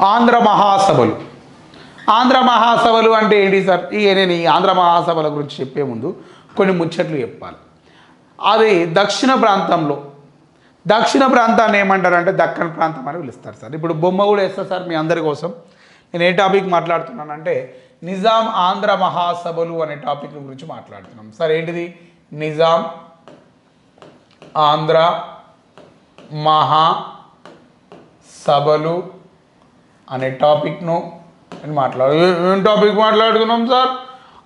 ఆంధ్ర మహాసభలు. ఆంధ్ర మహాసభలు అంటే ఏంటి సార్? ఇక నేను ఈ ఆంధ్ర మహాసభల గురించి చెప్పే ముందు కొన్ని ముచ్చట్లు చెప్పాలి. అది దక్షిణ ప్రాంతంలో దక్షిణ ప్రాంతాన్ని ఏమంటారంటే దక్కన్ ప్రాంతం అని పిలుస్తారు సార్. ఇప్పుడు బొమ్మ కూడా వేస్తా సార్ మీ అందరి కోసం. నేను ఏ టాపిక్ మాట్లాడుతున్నానంటే నిజాం ఆంధ్ర మహాసభలు అనే టాపిక్ గురించి మాట్లాడుతున్నాం. సార్ ఏంటిది? నిజాం ఆంధ్ర మహా సభలు అనే టాపిక్ను నేను మాట్లాడు ఏం టాపిక్ మాట్లాడుకున్నాం సార్?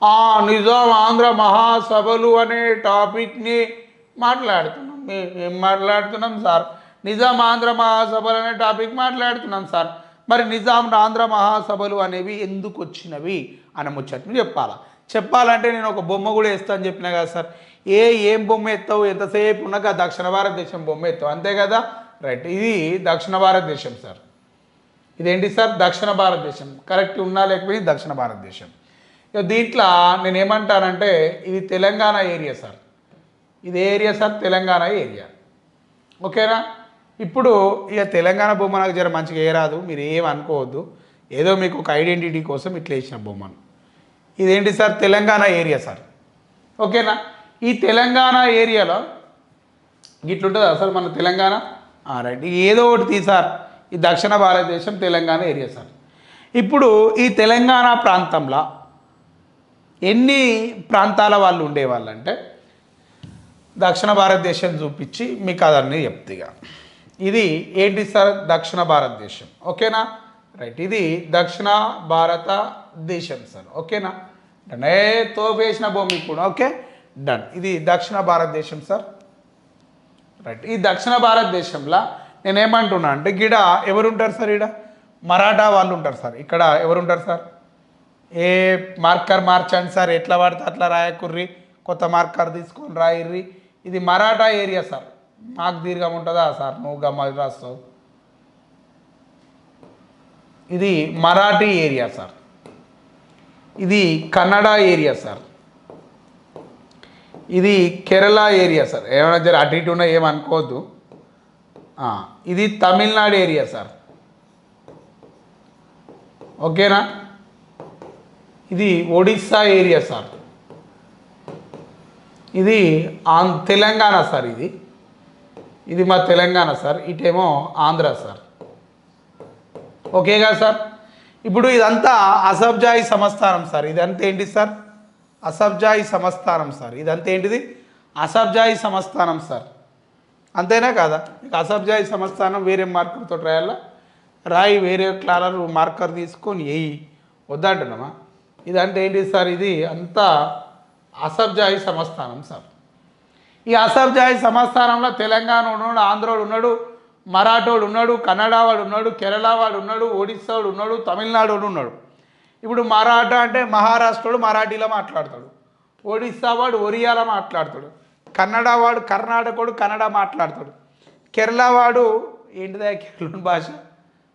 ఆ నిజాం ఆంధ్ర మహాసభలు అనే టాపిక్ని మాట్లాడుతున్నాం. ఏం మాట్లాడుతున్నాం సార్? నిజాం ఆంధ్ర మహాసభలు అనే టాపిక్ మాట్లాడుతున్నాం సార్. మరి నిజాం ఆంధ్ర మహాసభలు అనేవి ఎందుకు వచ్చినవి అన్న ముచ్చట్ని చెప్పాలా? చెప్పాలంటే నేను ఒక బొమ్మ కూడా వేస్తాను చెప్పిన కదా సార్. ఏ ఏం బొమ్మ ఎత్తావు? ఎంతసేపు ఉన్నాక దక్షిణ భారతదేశం బొమ్మ ఎత్తావు? అంతే కదా? రైట్. ఇది దక్షిణ భారతదేశం సార్. ఇదేంటి సార్? దక్షిణ భారతదేశం. కరెక్ట్ ఉన్నా లేకపోయింది దక్షిణ భారతదేశం. ఇక దీంట్లో నేను ఏమంటానంటే ఇది తెలంగాణ ఏరియా సార్. ఇది ఏరియా సార్ తెలంగాణ ఏరియా. ఓకేనా? ఇప్పుడు ఇక తెలంగాణ బొమ్మ నాకు జర మంచిగా ఏ రాదు మీరు ఏం అనుకోవద్దు. ఏదో మీకు ఒక ఐడెంటిటీ కోసం ఇట్లా వేసిన బొమ్మను. ఇదేంటి సార్? Telangana area sir. ఓకేనా? ఈ తెలంగాణ ఏరియాలో ఇట్లుంటుందా సార్ మన తెలంగాణ? ఆ, రైట్. ఏదో ఒకటి తీసారు ఈ దక్షిణ భారతదేశం తెలంగాణ ఏరియా సార్. ఇప్పుడు ఈ తెలంగాణ ప్రాంతంలో ఎన్ని ప్రాంతాల వాళ్ళు ఉండేవాళ్ళు అంటే దక్షిణ భారతదేశం చూపించి మీకు అదన్నీ చెప్తిగా ఇది ఏంటి సార్? దక్షిణ భారతదేశం. ఓకేనా? రైట్. ఇది దక్షిణ భారతదేశం సార్. ఓకేనా? డన్. ఏ తోపేసిన భూమి కూడా. ఓకే? డన్. ఇది దక్షిణ భారతదేశం సార్. రైట్. ఈ దక్షిణ భారతదేశంలో నేనేమంటున్నా అంటే గిడ ఎవరుంటారు సార్ ఈడ? మరాఠా వాళ్ళు ఉంటారు సార్. ఇక్కడ ఎవరుంటారు సార్? ఏ మార్కర్ మార్చండి సార్ ఎట్లా పడితే అట్లా రాయకుర్రి కొత్త మార్కర్ తీసుకొని రాయిర్రి. ఇది మరాఠా ఏరియా సార్. మాకు దీర్ఘం ఉంటుందా సార్? నువ్వు మద్రాసు ఇది మరాఠీ ఏరియా సార్. ఇది కన్నడ ఏరియా సార్. ఇది కేరళ ఏరియా సార్. ఏమైనా జర అటు ఇటు ఉన్నా ఏమనుకోవద్దు. ఇది తమిళనాడు ఏరియా సార్. ఓకేనా? ఇది ఒడిస్సా ఏరియా సార్. ఇది ఆం తెలంగాణ సార్ ఇది. ఇది మా తెలంగాణ సార్. ఇటేమో ఆంధ్ర సార్. ఓకేగా సార్? ఇప్పుడు ఇదంతా అసబ్జాయి సంస్థానం సార్. ఇదంతా ఏంటి సార్? అసబ్జాయి సంస్థానం సార్. ఇదంతా ఏంటిది? అసబ్జాయి సంస్థానం సార్. అంతేనా కాదా? ఇక అసబ్జాయి సంస్థానం వేరే మార్కర్తో రాయాలా? రాయి వేరే క్లారర్ మార్కర్ తీసుకొని వేయి వద్దంటున్నామా ఇదంటే ఏంటి సార్ ఇది? అంతా అసబ్జాయి సంస్థానం సార్. ఈ అసబ్జాయి సంస్థానంలో తెలంగాణ ఉన్నాడు ఆంధ్రోడు ఉన్నాడు మరాఠోడు ఉన్నాడు కన్నడ వాడు ఉన్నాడు కేరళ వాడు ఉన్నాడు ఒడిస్సా వాడు ఉన్నాడు తమిళనాడు ఉన్నాడు. ఇప్పుడు మరాఠా అంటే మహారాష్ట్రుడు మరాఠీలో మాట్లాడతాడు. ఒడిస్సా వాడు ఒరియాలో మాట్లాడతాడు. కన్నడ వాడు కర్ణాటకుడు కన్నడ మాట్లాడతాడు. కేరళ వాడు ఏంటిదా? కేరళ భాష.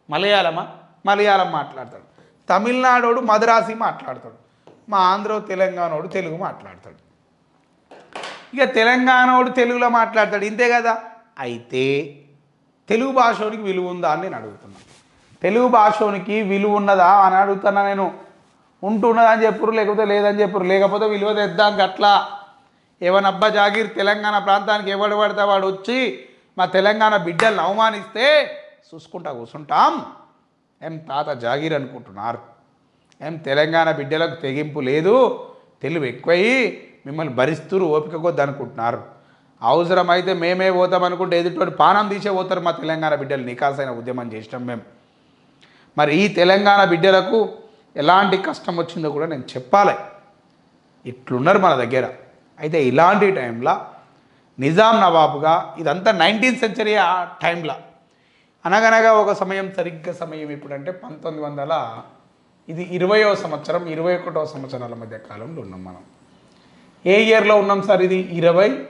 మలయాళమా? మలయాళం మాట్లాడతాడు. తమిళనాడోడు మద్రాసి మాట్లాడతాడు. మా ఆంధ్ర తెలంగాణోడు తెలుగు మాట్లాడతాడు. ఇక తెలంగాణోడు తెలుగులో మాట్లాడతాడు. ఇంతే కదా? అయితే తెలుగు భాషోనికి విలువ ఉందా అని నేను అడుగుతున్నాను తెలుగు భాషోనికి విలువ ఉన్నదా అని అడుగుతున్నా నేను. ఉంటున్నదా అని చెప్పురు లేకపోతే లేదని చెప్పురు లేకపోతే విలువ తెద్దాం గట్లా. ఎవనబ్బా జాగీర్ తెలంగాణ ప్రాంతానికి ఎవడు పడితే వాడు వచ్చి మా తెలంగాణ బిడ్డలను అవమానిస్తే చూసుకుంటా కూర్చుంటాం ఏం తాత జాగీర్ అనుకుంటున్నారు? ఏం తెలంగాణ బిడ్డలకు తెగింపు లేదు? తెలివి ఎక్కువయ్యి మిమ్మల్ని భరిస్తురు ఓపిక కొద్ది అనుకుంటున్నారు. అవసరమైతే మేమే పోతాం అనుకుంటే ఎదుటి పానం తీసే పోతారు మా తెలంగాణ బిడ్డలు నికాసైన ఉద్యమం చేసినాం మేము మరి ఈ తెలంగాణ బిడ్డలకు ఎలాంటి కష్టం వచ్చిందో కూడా నేను చెప్పాలి. ఇట్లున్నారు మన దగ్గర. అయితే ఇలాంటి టైంలో నిజాం నవాబుగా ఇదంతా నైన్టీన్త్ సెంచరీ ఆ టైంలో. అనగనగా ఒక సమయం సరిగ్గా సమయం ఇప్పుడంటే పంతొమ్మిది వందల ఇది ఇరవయో సంవత్సరం ఇరవై ఒకటో సంవత్సరాల మధ్య కాలంలో ఉన్నాం మనం. ఏ ఇయర్లో ఉన్నాం సార్ ఇది? ఇరవై?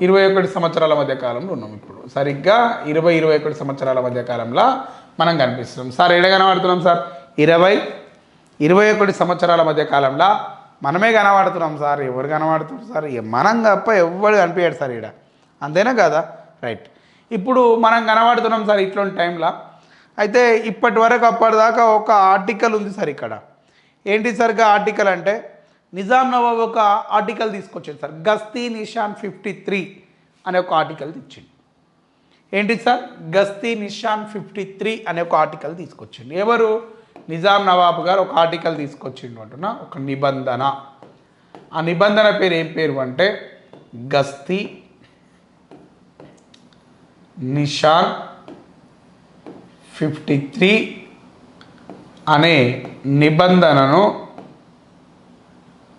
ఇరవై ఒకటి సంవత్సరాల మధ్య కాలంలో ఉన్నాం ఇప్పుడు. సరిగ్గా ఇరవై ఇరవై ఒకటి సంవత్సరాల మధ్య కాలంలో మనం కనిపిస్తున్నాం. సార్ ఎడ కనబడుతున్నాం సార్? ఇరవై ఇరవై ఒకటి సంవత్సరాల మధ్య కాలంలో మనమే కనబడుతున్నాం సార్ ఎవరు కనబడుతున్నారు సార్ మనం తప్ప ఎవరు కనిపించాడు సార్ ఇక్కడ అంతేనా కదా? రైట్ ఇప్పుడు మనం కనబడుతున్నాం సార్ ఇట్లాంటి టైంలో అయితే ఇప్పటి వరకు అప్పటిదాకా ఒక ఆర్టికల్ ఉంది సార్ ఇక్కడ. ఏంటి సరిగ్గా ఆర్టికల్ అంటే నిజాం నవాబ్ ఒక ఆర్టికల్ తీసుకొచ్చింది సార్. గస్తీ నిషాన్ ఫిఫ్టీ త్రీ అనే ఒక ఆర్టికల్ తెచ్చింది ఏంటి సార్? గస్తీ నిషాన్ ఫిఫ్టీ త్రీ అనే ఒక ఆర్టికల్ తీసుకొచ్చిండు. ఎవరు? నిజాం నవాబ్ గారు ఒక ఆర్టికల్ తీసుకొచ్చిండు అంటున్నా ఒక నిబంధన. ఆ నిబంధన పేరు ఏం పేరు అంటే గస్తీ నిషాన్ ఫిఫ్టీ త్రీ అనే నిబంధనను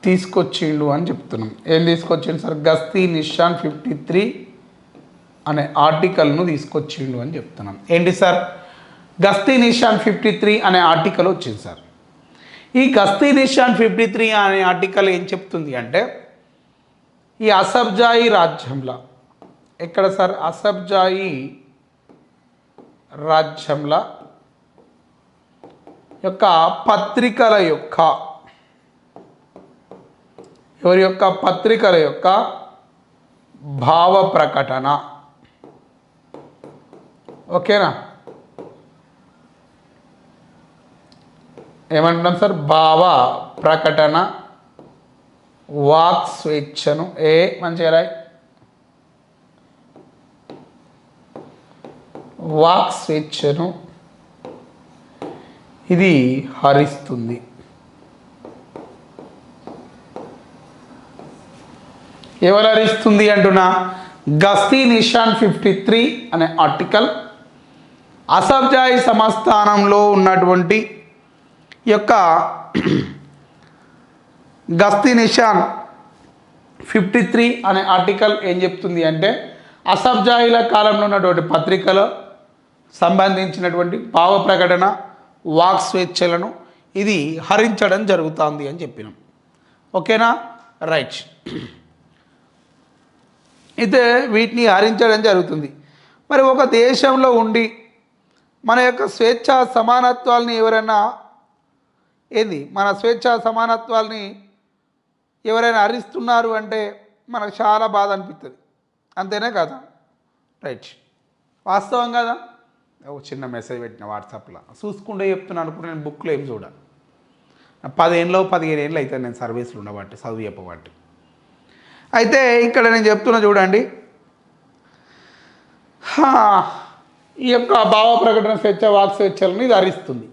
తీసుకొచ్చిండు అని చెప్తున్నాం. ఏం తీసుకొచ్చిండు సార్? గస్తీ నిషాన్ ఫిఫ్టీ త్రీ అనే ఆర్టికల్ను తీసుకొచ్చిండు అని చెప్తున్నాం. ఏంటి sir? Gasti Nishan fifty three అనే ఆర్టికల్ వచ్చింది సార్. ఈ గస్తీ నిషాన్ ఫిఫ్టీ త్రీ అనే ఆర్టికల్ ఏం చెప్తుంది అంటే ఈ అసబ్జాయి రాజ్యంలో ఎక్కడ సార్? అసబ్జాయి రాజ్యంలో యొక్క పత్రికల యొక్క ఎవరి యొక్క? పత్రికల యొక్క భావ ప్రకటన. ఓకేనా? ఏమంటున్నాం సార్? భావ ప్రకటన వాక్ స్వేచ్ఛను. ఏ మంచిగా రాయ్. వాక్ స్వేచ్ఛను. ఇది హరిస్తుంది. ఎవరు హరిస్తుంది అంటున్నా? గస్తీ నిషాన్ ఫిఫ్టీ త్రీ అనే ఆర్టికల్. అసబ్జాయి సంస్థానంలో ఉన్నటువంటి యొక్క గస్తీ నిషాన్ ఫిఫ్టీ త్రీ అనే ఆర్టికల్ ఏం చెప్తుంది అంటే అసబ్జాయిల కాలంలో ఉన్నటువంటి పత్రికలో సంబంధించినటువంటి భావ ప్రకటన వాక్ స్వేచ్ఛలను ఇది హరించడం జరుగుతుంది అని చెప్పినాం. ఓకేనా? రైట్. అయితే వీటిని హరించడం జరుగుతుంది. మరి ఒక దేశంలో ఉండి మన యొక్క స్వేచ్ఛ సమానత్వాల్ని ఎవరైనా ఏంది? మన స్వేచ్ఛ సమానత్వాల్ని ఎవరైనా హరిస్తున్నారు అంటే మనకు చాలా బాధ అనిపిస్తుంది అంతేనే కదా? రైట్. వాస్తవం కదా? ఒక చిన్న మెసేజ్ పెట్టిన వాట్సాప్లో. చూసుకుంటే చెప్తున్నాను అనుకుంటే నేను బుక్లో ఏం చూడాలి పదేళ్ళు పదిహేను ఏళ్ళు అయితే నేను సర్వీసులు ఉండబట్టి చదువు చెప్పబట్టి. అయితే ఇక్కడ నేను చెప్తున్నా చూడండి. ఈ యొక్క భావ ప్రకటన స్వేచ్ఛ వాక్ స్వేచ్ఛలని ఇది హరిస్తుంది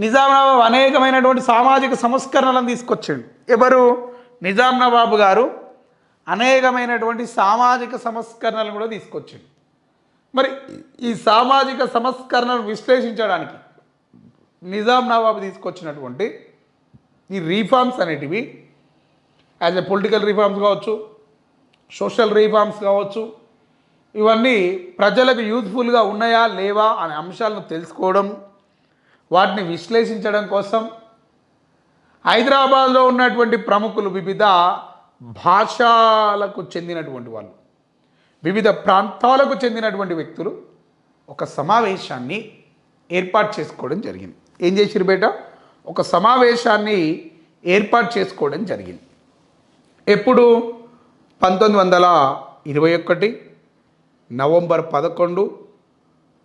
నిజాం నవాబు అనేకమైనటువంటి సామాజిక సంస్కరణలను తీసుకొచ్చిండు. ఎవరు? నిజాం నవాబు గారు అనేకమైనటువంటి సామాజిక సంస్కరణలు కూడా తీసుకొచ్చిండు. మరి ఈ సామాజిక సంస్కరణను విశ్లేషించడానికి నిజాం నవాబు తీసుకొచ్చినటువంటి ఈ రీఫార్మ్స్ అనేటివి యాజ్ ఎ పొలిటికల్ రిఫార్మ్స్ కావచ్చు సోషల్ రీఫార్మ్స్ కావచ్చు ఇవన్నీ ప్రజలకు యూజ్ఫుల్గా ఉన్నాయా లేవా అనే అంశాలను తెలుసుకోవడం వాటిని విశ్లేషించడం కోసం హైదరాబాద్లో ఉన్నటువంటి ప్రముఖులు వివిధ భాషలకు చెందినటువంటి వాళ్ళు వివిధ ప్రాంతాలకు చెందినటువంటి వ్యక్తులు ఒక సమావేశాన్ని ఏర్పాటు చేసుకోవడం జరిగింది. ఏం చేసిరు బేట? ఒక సమావేశాన్ని ఏర్పాటు చేసుకోవడం జరిగింది. ఎప్పుడు? పంతొమ్మిది వందల ఇరవై ఒకటి నవంబర్ పదకొండు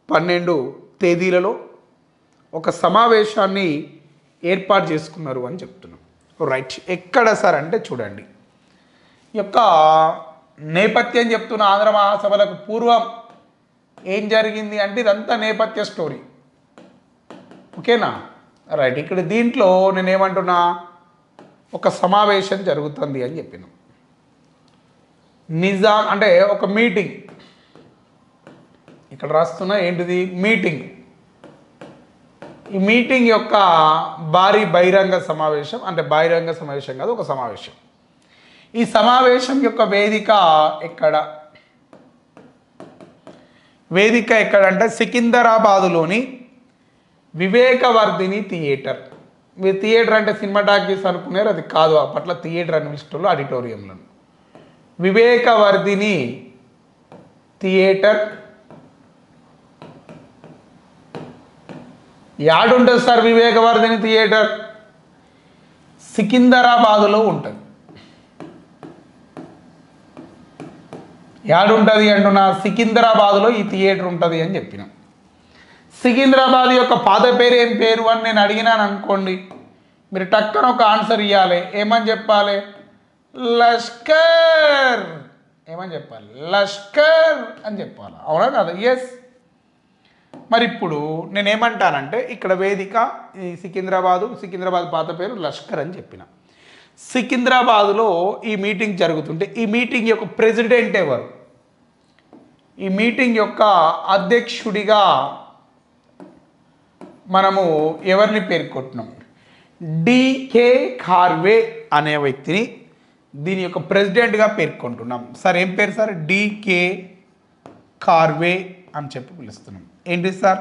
పన్నెండు తేదీలలో ఒక సమావేశాన్ని ఏర్పాటు చేసుకున్నారు అని చెప్తున్నాం. రైట్ ఎక్కడ సార్ అంటే చూడండి. ఈ యొక్క నేపథ్యం చెప్తున్న ఆంధ్ర మహాసభలకు పూర్వం ఏం జరిగింది అంటే ఇదంతా నేపథ్య స్టోరీ. ఓకేనా? రైట్ ఇక్కడ దీంట్లో నేనేమంటున్నా ఒక సమావేశం జరుగుతుంది అని చెప్పిన. నిజాం అంటే ఒక మీటింగ్. ఇక్కడ రాస్తున్నా ఏంటిది? మీటింగ్. ఈ మీటింగ్ యొక్క భారీ బహిరంగ సమావేశం అంటే బహిరంగ సమావేశం కాదు ఒక సమావేశం. ఈ సమావేశం యొక్క వేదిక ఎక్కడ? వేదిక ఎక్కడంటే సికింద్రాబాదులోని వివేకవర్ధిని థియేటర్. మీరు థియేటర్ అంటే సినిమా టాకీస్ అనుకున్నారు అది కాదు. అప్పట్లో థియేటర్ అని పిలుస్తారు ఆడిటోరియంలో. వివేకవర్ధిని థియేటర్ యాడుంటుంది సార్ వివేకవర్ధిని థియేటర్? సికింద్రాబాదులో ఉంటుంది. యాడుంటుంది అంటున్నా సికింద్రాబాద్లో ఈ థియేటర్ ఉంటుంది అని చెప్పిన. సికింద్రాబాద్ యొక్క పాత పేరు ఏం పేరు అని నేను అడిగినాను అనుకోండి మీరు టక్కన ఒక ఆన్సర్ ఇవ్వాలి ఏమని చెప్పాలి? లష్కర్! ఏమని చెప్పాలి? లష్కర్ అని చెప్పాలి? అవునా కదా? ఎస్ మరి ఇప్పుడు నేనేమంటానంటే ఇక్కడ వేదిక ఈ సికింద్రాబాదు సికింద్రాబాద్ పాత పేరు లష్కర్ అని చెప్పిన. సికింద్రాబాదులో ఈ మీటింగ్ జరుగుతుంటే ఈ మీటింగ్ యొక్క ప్రెసిడెంట్ ఎవరు? ఈ మీటింగ్ యొక్క అధ్యక్షుడిగా మనము ఎవరిని పేర్కొంటున్నాం? డికే ఖార్వే అనే వ్యక్తిని దీని యొక్క ప్రెసిడెంట్గా పేర్కొంటున్నాం. సార్ ఏం పేరు సార్? డికే కార్వే అని చెప్పి పిలుస్తున్నాం. ఏంటి సార్?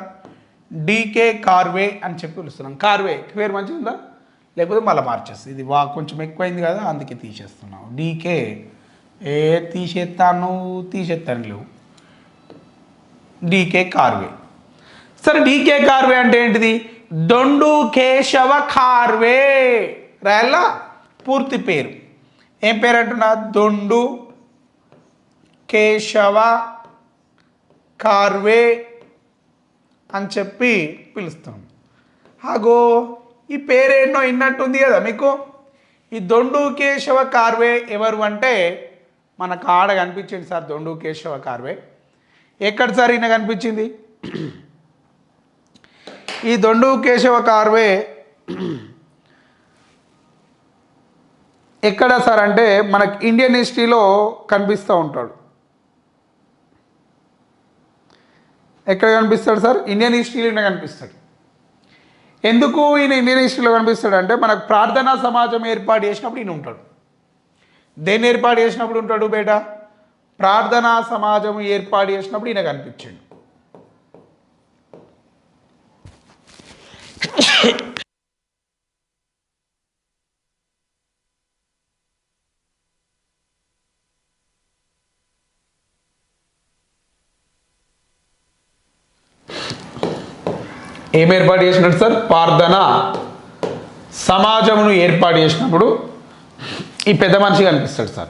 డీకే కార్వే అని చెప్పి పిలుస్తున్నాం. కార్వే పేరు మంచిగా లేకపోతే మళ్ళీ మార్చేస్తుంది ఇది వా కొంచెం ఎక్కువైంది కదా అందుకే తీసేస్తున్నాం. డీకే ఏ తీసేస్తాను తీసేస్తాను లేవు. డీకే కార్వే సరే డీకే కార్వే అంటే ఏంటిది? దొండు కేశవ కార్వే రాయల్లా? పూర్తి పేరు. ఏం పేరు అంటున్నా? దొండు కేశవ కార్వే అని చెప్పి పిలుస్తాం. అగో ఈ పేరేంటో ఇన్నట్టుంది కదా మీకు? ఈ దొండు కేశవ కార్వే ఎవరు అంటే మనకు ఆడ కనిపించింది సార్ దొండు కేశవ కార్వే. ఎక్కడ సార్ ఈయన కనిపించింది? ఈ దొండు కేశవ కార్వే ఎక్కడ సార్ అంటే మనకి ఇండియన్ హిస్టరీలో కనిపిస్తూ ఉంటాడు. ఎక్కడ కనిపిస్తాడు సార్? ఇండియన్ హిస్టరీలోనే కనిపిస్తాడు. ఎందుకు ఈయన ఇండియన్ హిస్టరీలో కనిపిస్తాడు అంటే మనకు ప్రార్థనా సమాజం ఏర్పాటు చేసినప్పుడు ఈయన ఉంటాడు. దేన్ని ఏర్పాటు చేసినప్పుడు ఉంటాడు బేట? ప్రార్థనా సమాజం ఏర్పాటు చేసినప్పుడు ఈయన కనిపించాడు. ఏం ఏర్పాటు చేసినాడు సార్? ప్రార్థన సమాజమును ఏర్పాటు చేసినప్పుడు ఈ పెద్ద మనిషి కనిపిస్తాడు సార్.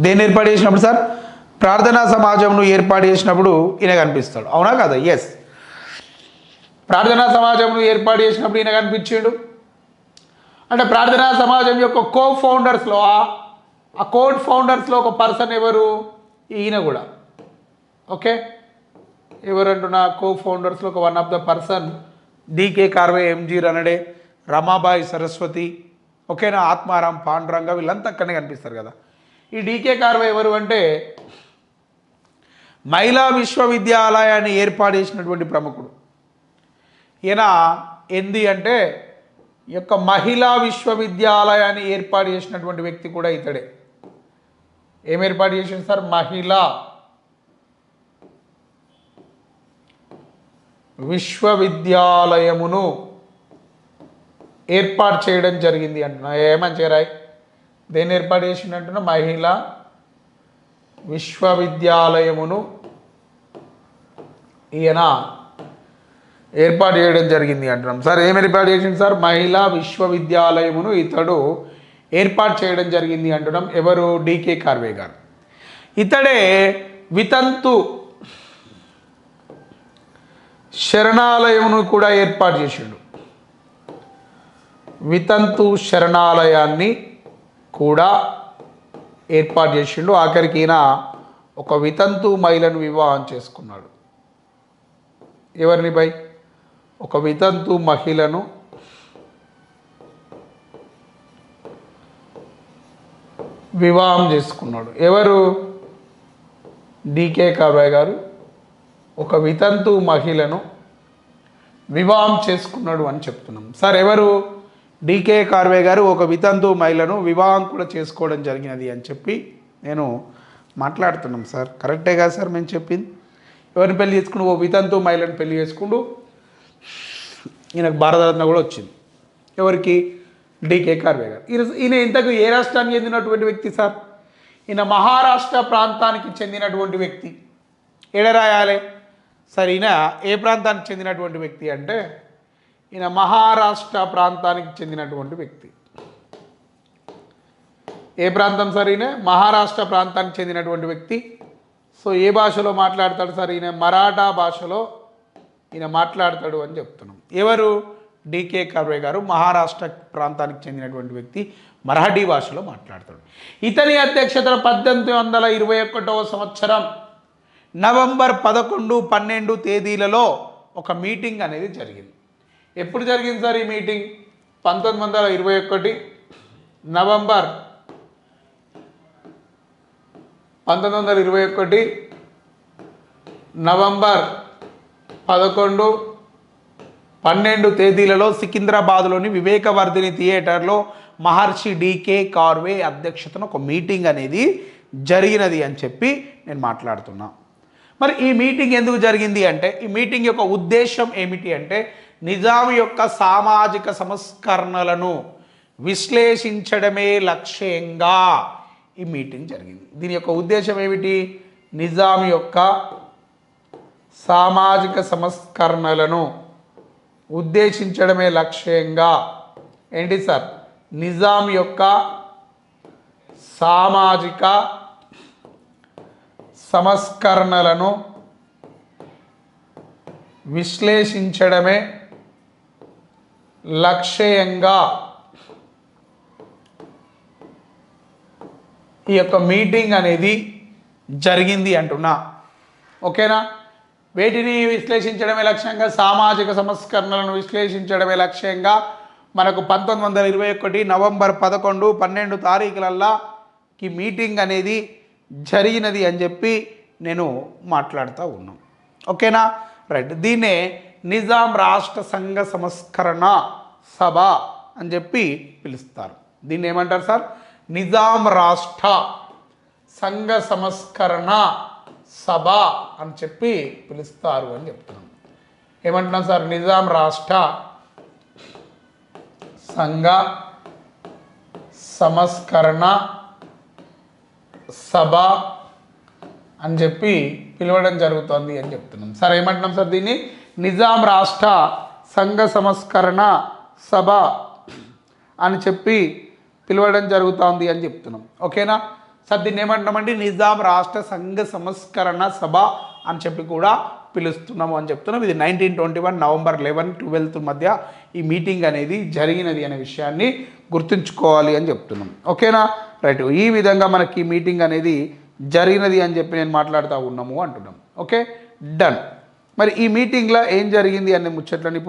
దేన్ని ఏర్పాటు చేసినప్పుడు సార్? ప్రార్థనా సమాజంను ఏర్పాటు చేసినప్పుడు ఈయన కనిపిస్తాడు. అవునా కదా? ఎస్ ప్రార్థనా సమాజంను ఏర్పాటు చేసినప్పుడు ఈయన కనిపించాడు. అంటే ప్రార్థనా సమాజం యొక్క కో ఫౌండర్స్లో ఆ కోడ్ ఫౌండర్స్లో ఒక పర్సన్ ఎవరు? ఈయన కూడా. ఓకే ఎవరంటున్నా కో ఫౌండర్స్లో ఒక one of the person D K Karve M G Ranade Ramabai Saraswati ఓకేనా? ఆత్మారాం పాండురంగ వీళ్ళంతా అక్కడనే కనిపిస్తారు కదా. ఈ డీకే కార్వే ఎవరు అంటే మహిళా విశ్వవిద్యాలయాన్ని ఏర్పాటు చేసినటువంటి ప్రముఖుడు. ఈయన ఏంది అంటే ఈ యొక్క మహిళా విశ్వవిద్యాలయాన్ని ఏర్పాటు చేసినటువంటి వ్యక్తి కూడా ఇతడే. ఏం ఏర్పాటు చేసింది సార్? మహిళా విశ్వవిద్యాలయమును ఏర్పాటు చేయడం జరిగింది అంటున్నా. ఏమని చేరాయి దేన్ని ఏర్పాటు చేసిందంటున్నా అంటున్నా విశ్వవిద్యాలయమును ఈయన ఏర్పాటు చేయడం జరిగింది అంటున్నాం. సార్ ఏం ఏర్పాటు చేసింది సార్? మహిళా విశ్వవిద్యాలయమును ఇతడు ఏర్పాటు చేయడం జరిగింది అంటున్నాం. ఎవరు? డికే కార్వే గారు. ఇతడే వితంతు శరణాలయమును కూడా ఏర్పాటు చేసిండు. వితంతు శరణాలయాన్ని కూడా ఏర్పాటు చేసిండు. ఆఖరికి ఈయన ఒక వితంతు మహిళను వివాహం చేసుకున్నాడు. ఎవరిని బై? ఒక వితంతు మహిళను వివాహం చేసుకున్నాడు. ఎవరు? డికే కాబాయ్ గారు. ఒక వితంతు మహిళను వివాహం చేసుకున్నాడు అని చెప్తున్నాం. సార్ ఎవరు? డికే కార్వే గారు ఒక వితంతు మహిళను వివాహం కూడా చేసుకోవడం జరిగినది అని చెప్పి నేను మాట్లాడుతున్నాం సార్. కరెక్టే కదా సార్ మేము చెప్పింది? ఎవరిని పెళ్ళి చేసుకుంటూ ఓ వితంతు మహిళను పెళ్ళి చేసుకుంటూ ఈయనకు భారతరత్న కూడా వచ్చింది. ఎవరికి? డికే కార్వే గారు. ఈయన ఈయన ఇంతకు ఏ రాష్ట్రానికి చెందినటువంటి వ్యక్తి సార్? ఈయన మహారాష్ట్ర ప్రాంతానికి చెందినటువంటి వ్యక్తి. ఎడ రాయాలి? సరే ఈయన ఏ ప్రాంతానికి చెందినటువంటి వ్యక్తి అంటే ఈయన మహారాష్ట్ర ప్రాంతానికి చెందినటువంటి వ్యక్తి. ఏ ప్రాంతం సార్ ఈయన? మహారాష్ట్ర ప్రాంతానికి చెందినటువంటి వ్యక్తి. సో ఏ భాషలో మాట్లాడతాడు సార్ ఈయన? మరాఠా భాషలో ఈయన మాట్లాడతాడు అని చెప్తున్నాం. ఎవరు? డికే కర్వే గారు మహారాష్ట్ర ప్రాంతానికి చెందినటువంటి వ్యక్తి మరాఠీ భాషలో మాట్లాడతాడు. ఇతని అధ్యక్షతన పద్దెనిమిది వందల ఇరవై ఒకటవ సంవత్సరం నవంబర్ పదకొండు పన్నెండు తేదీలలో ఒక మీటింగ్ అనేది జరిగింది. ఎప్పుడు జరిగింది సార్ ఈ మీటింగ్? పంతొమ్మిది వందల ఇరవై ఒకటి నవంబర్ పంతొమ్మిది వందల ఇరవై ఒకటి నవంబర్ పదకొండు పన్నెండు తేదీలలో సికింద్రాబాద్లోని వివేకవర్ధిని థియేటర్లో మహర్షి డికే కార్వే అధ్యక్షతన ఒక మీటింగ్ అనేది జరిగినది అని చెప్పి నేను మాట్లాడుతున్నా. మరి ఈ మీటింగ్ ఎందుకు జరిగింది అంటే ఈ మీటింగ్ యొక్క ఉద్దేశం ఏమిటి అంటే నిజాం యొక్క సామాజిక సంస్కరణలను విశ్లేషించడమే లక్ష్యంగా ఈ మీటింగ్ జరిగింది. దీని యొక్క ఉద్దేశం ఏమిటి? నిజాం యొక్క సామాజిక సంస్కరణలను ఉద్దేశించడమే లక్ష్యంగా. ఏంటి సార్? నిజాం యొక్క సామాజిక సంస్కరణలను విశ్లేషించడమే లక్ష్యంగా ఈ యొక్క మీటింగ్ అనేది జరిగింది అంటున్నా. ఓకేనా? వేటిని విశ్లేషించడమే లక్ష్యంగా సామాజిక సంస్కరణలను విశ్లేషించడమే లక్ష్యంగా మనకు పంతొమ్మిది వందల ఇరవై ఒకటి నవంబర్ పదకొండు పన్నెండు తారీఖులల్లా ఈ మీటింగ్ అనేది జరిగినది అని చెప్పి నేను మాట్లాడుతూ ఉన్నాం. ఓకేనా? రైట్. దీన్నే నిజాం రాష్ట్ర సంఘ సంస్కరణ సభ అని చెప్పి పిలుస్తారు. దీన్ని ఏమంటారు సార్? నిజాం రాష్ట్ర సంఘ సంస్కరణ సభ అని చెప్పి పిలుస్తారు అని చెప్తున్నాం. ఏమంటున్నాం సార్? నిజాం రాష్ట్ర సంఘ సంస్కరణ సభ అని చెప్పి పిలవడం జరుగుతోంది అని చెప్తున్నాం. సార్ ఏమంటున్నాం సార్ దీన్ని? నిజాం రాష్ట్ర సంఘ సంస్కరణ సభ అని చెప్పి పిలవడం జరుగుతోంది అని చెప్తున్నాం. ఓకేనా? సార్ దీన్ని ఏమంటున్నామంటే నిజాం రాష్ట్ర సంఘ సంస్కరణ సభ అని చెప్పి కూడా పిలుస్తున్నాము అని చెప్తున్నాం. ఇది nineteen twenty one November eleven twelfth మధ్య ఈ మీటింగ్ అనేది జరిగినది అనే విషయాన్ని గుర్తుంచుకోవాలి అని చెప్తున్నాం. ఓకేనా? రైట్ ఈ విధంగా మనకి మీటింగ్ అనేది జరిగినది అని చెప్పి నేను మాట్లాడుతూ ఉన్నాము అంటున్నాం. ఓకే? డన్. మరి ఈ మీటింగ్లో ఏం జరిగింది అనే ముచ్చట్లను ఇప్పుడు